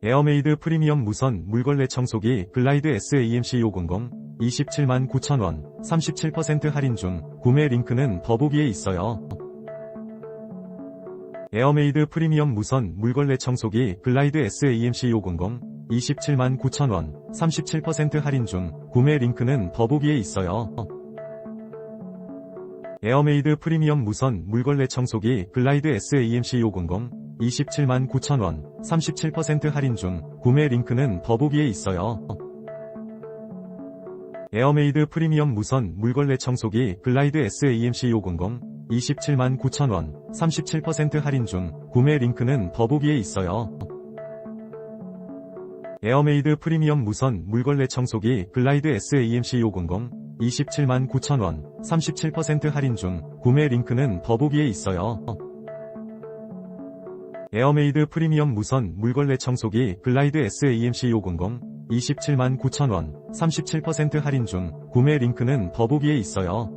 에어메이드 프리미엄 무선 물걸레 청소기 글라이드 SAMC 500 27만 9천원 37% 할인 중 구매 링크는 더보기에 있어요. 에어메이드 프리미엄 무선 물걸레 청소기 글라이드 SAMC 500 27만 9천원 37% 할인 중 구매 링크는 더보기에 있어요. 에어메이드 프리미엄 무선 물걸레 청소기 글라이드 SAMC 500 27만 9천원 37% 할인 중 구매 링크는 더보기에 있어요. 에어메이드 프리미엄 무선 물걸레 청소기 글라이드 SAMC 500 27만 9천원 37% 할인 중 구매 링크는 더보기에 있어요. 에어메이드 프리미엄 무선 물걸레 청소기 글라이드 SAMC 500 27만 9천원 37% 할인 중 구매 링크는 더보기에 있어요. 에어메이드 프리미엄 무선 물걸레 청소기 글라이드 SAMC 500 27만 9천원 37% 할인 중 구매 링크는 더보기에 있어요.